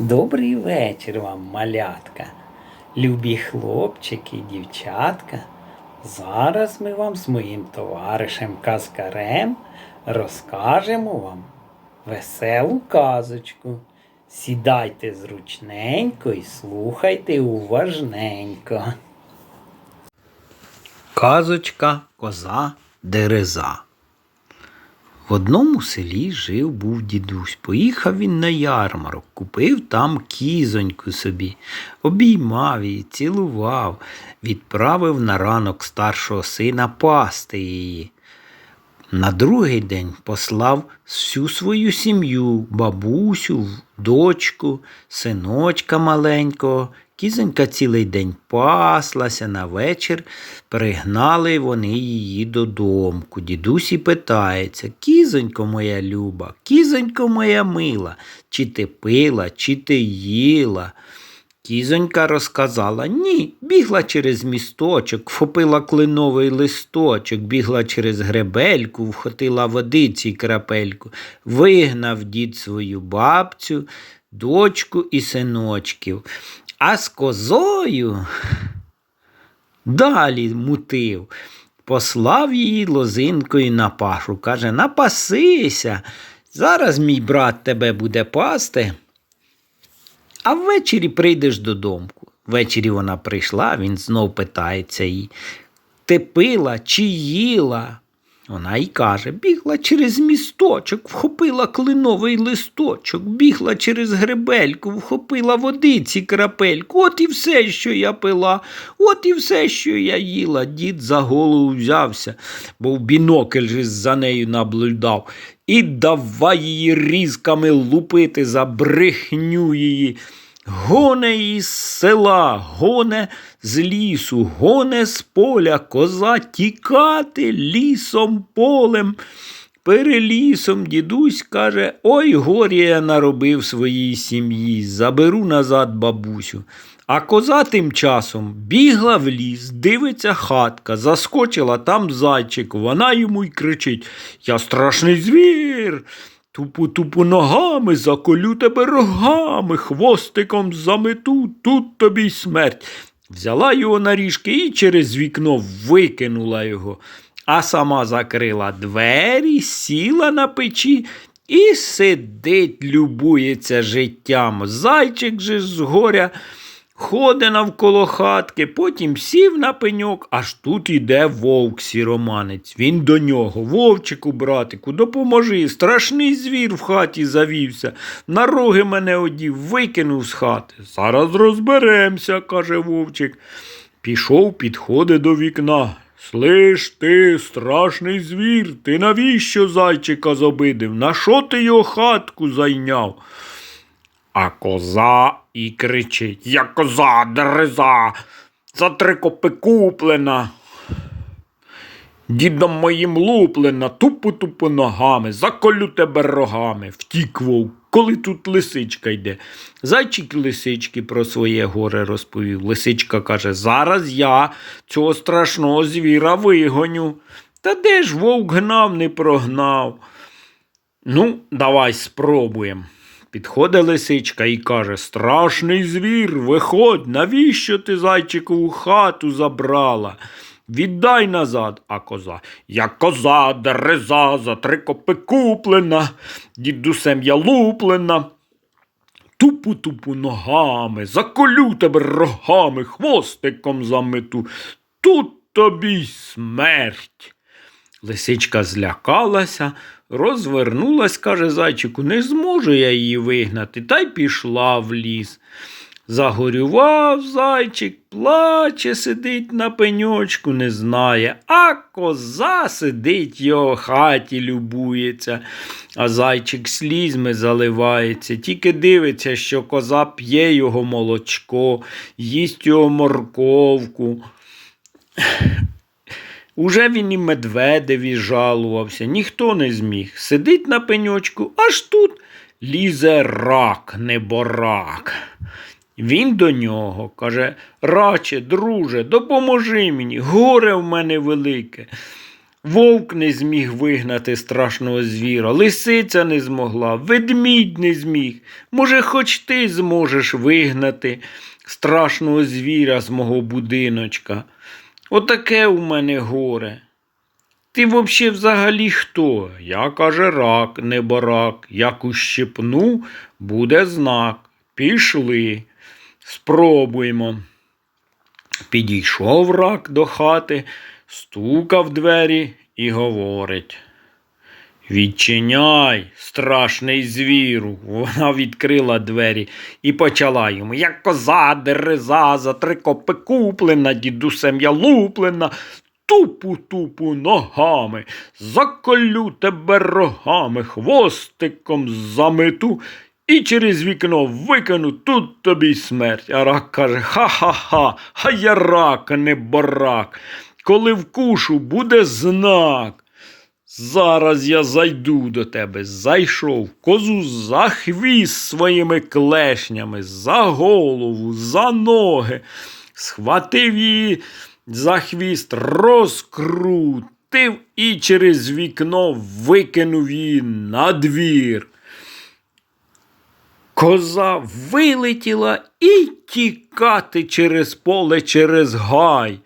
Добрий вечір вам, малятка, любі хлопчики і дівчатка. Зараз ми вам з моїм товаришем Казкарем розкажемо вам веселу казочку. Сідайте зручненько і слухайте уважненько. Казочка коза Дереза. В одному селі жив був дідусь. Поїхав він на ярмарок, купив там кізоньку собі, обіймав її, цілував, відправив на ранок старшого сина пасти її. На другий день послав всю свою сім'ю, бабусю, дочку, синочка маленького. Кізонька цілий день паслася, на вечір пригнали вони її додомку. Дідусь питається, кізонько моя люба, кізонько моя мила, чи ти пила, чи ти їла? Кізонька розказала ні, бігла через місточок, вхопила клиновий листочок, бігла через гребельку, вхотила водиці крапельку, вигнав дід свою бабцю, дочку і синочків. А з козою далі мутив. Послав її лозинкою на пашу. Каже, напасися, зараз мій брат тебе буде пасти. А ввечері прийдеш додому. Ввечері вона прийшла, він знов питається їй, ти пила чи їла? Вона й каже, бігла через місточок, вхопила клиновий листочок, бігла через гребельку, вхопила водиці крапельку. От і все, що я пила, от і все, що я їла. Дід за голову взявся, бо в бінокль же за нею наблюдав. І давай її різками лупити за брехню її. Гоне із села, гоне з лісу, гоне з поля, коза тікати лісом полем. Перелісом дідусь каже, ой горі я наробив своїй сім'ї, заберу назад бабусю. А коза тим часом бігла в ліс, дивиться хатка, заскочила там зайчик, вона йому й кричить Я страшний звір. Тупу тупу ногами, заколю тебе рогами, хвостиком замету, тут тобі й смерть. Взяла його на ріжки і через вікно викинула його, а сама закрила двері, сіла на печі і сидить, любується життям. Зайчик же з горя ходить навколо хатки, потім сів на пеньок, аж тут іде вовк сіроманець. Він до нього, вовчику, братику, допоможи. Страшний звір в хаті завівся. На роги мене одів, викинув з хати. Зараз розберемося, каже вовчик. Пішов, підходить до вікна. Слиш ти, страшний звір, ти навіщо зайчика зобидив? На що ти його хатку зайняв? А коза і кричить Я коза дереза, за три копи куплена. Дідом моїм луплена, тупу-тупу ногами, заколю тебе рогами, втік вовк, коли тут лисичка йде. Зайчик лисички про своє горе розповів. Лисичка каже, зараз я цього страшного звіра вигоню. Та де ж вовк гнав, не прогнав? Ну, давай спробуємо. Підходить лисичка і каже Страшний звір, виходь, навіщо ти зайчикову хату забрала? Віддай назад, а коза. Я коза, дереза, за три копи куплена, дідусем я луплена. Тупу-тупу ногами, заколю тебе рогами, хвостиком замету. Тут тобі смерть. Лисичка злякалася, розвернулась, каже зайчику, не зможу я її вигнати, та й пішла в ліс. Загорював зайчик, плаче, сидить на пеньочку, не знає, а коза сидить його хаті, любується, а зайчик слізьми заливається, тільки дивиться, що коза п'є його молочко, їсть його морковку. Уже він і медведеві жалувався, ніхто не зміг. Сидить на пеньочку, аж тут лізе рак, неборак. Він до нього каже Раче, друже, допоможи мені, горе в мене велике. Вовк не зміг вигнати страшного звіра, лисиця не змогла, ведмідь не зміг. Може, хоч ти зможеш вигнати страшного звіра з мого будиночка. Отаке у мене горе. Ти вообще взагалі хто? Я каже рак, не барак. Як ущипну, буде знак. Пішли. Спробуємо. Підійшов рак до хати, стукав двері і говорить. Відчиняй, страшний звіру. Вона відкрила двері і почала йому. Як коза дереза, за три копи куплена, дідусем я луплена, тупу-тупу ногами, заколю тебе рогами, хвостиком замету і через вікно викину тут тобі смерть. А рак каже: Ха-ха-ха, а я рак, не барак. Коли вкушу, буде знак. Зараз я зайду до тебе, зайшов, козу за хвіст своїми клешнями, за голову, за ноги, схватив її за хвіст, розкрутив і через вікно викинув її на двір. Коза вилетіла і тікати через поле, через гай.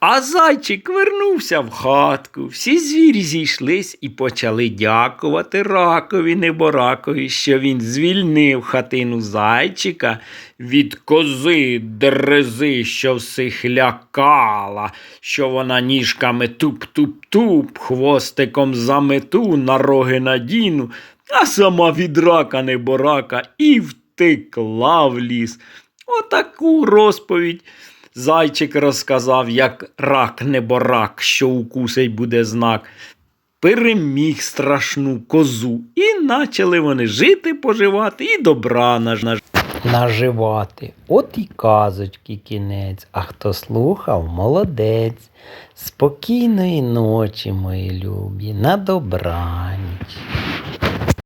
А зайчик вернувся в хатку. Всі звірі зійшлись і почали дякувати ракові неборакові, що він звільнив хатину зайчика від кози дерези, що всіх лякала, що вона ніжками туп-туп-туп, хвостиком замету, на роги надіну, а сама від рака неборака і втекла в ліс. Отаку розповідь. Зайчик розказав, як рак неборак, що укусить буде знак. Переміг страшну козу, і начали вони жити, поживати і добра наж- наживати. От і казочки кінець. А хто слухав, молодець. Спокійної ночі, мої любі, на добраніч.